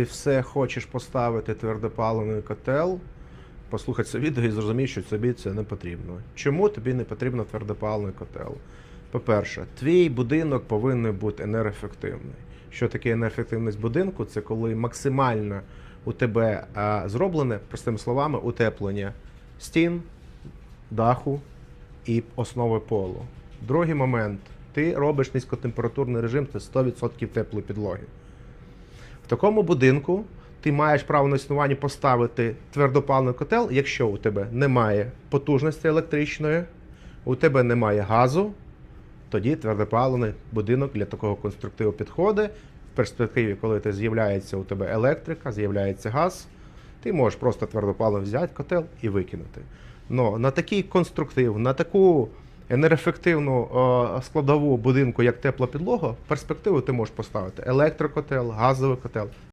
ти все хочеш поставити твердопаливний котел, послухай це відео і зрозумієш, що тобі це не потрібно. Чому тобі не потрібно твердопаливний котел? По-перше, твій будинок повинен бути енергоефективний. Що таке енергоефективність будинку? Це коли максимально у тебе а, зроблене, простими словами, утеплення стін, даху і основи полу. Другий момент. Ти робиш низькотемпературний режим, це 100% теплої підлоги. Такому будинку ти маєш право на існування поставити твердопаливний котел, якщо у тебе немає потужності електричної, у тебе немає газу, тоді твердопаливний будинок для такого конструктиву підходить. В перспективі, коли ти з'являється у тебе електрика, з'являється газ, ти можеш просто твердопаливно взяти котел і викинути. Но на такий конструктив, на таку енергоефективну е, складову будинку, як тепла підлога, перспективу ти можеш поставити електрокотел, газовий котел.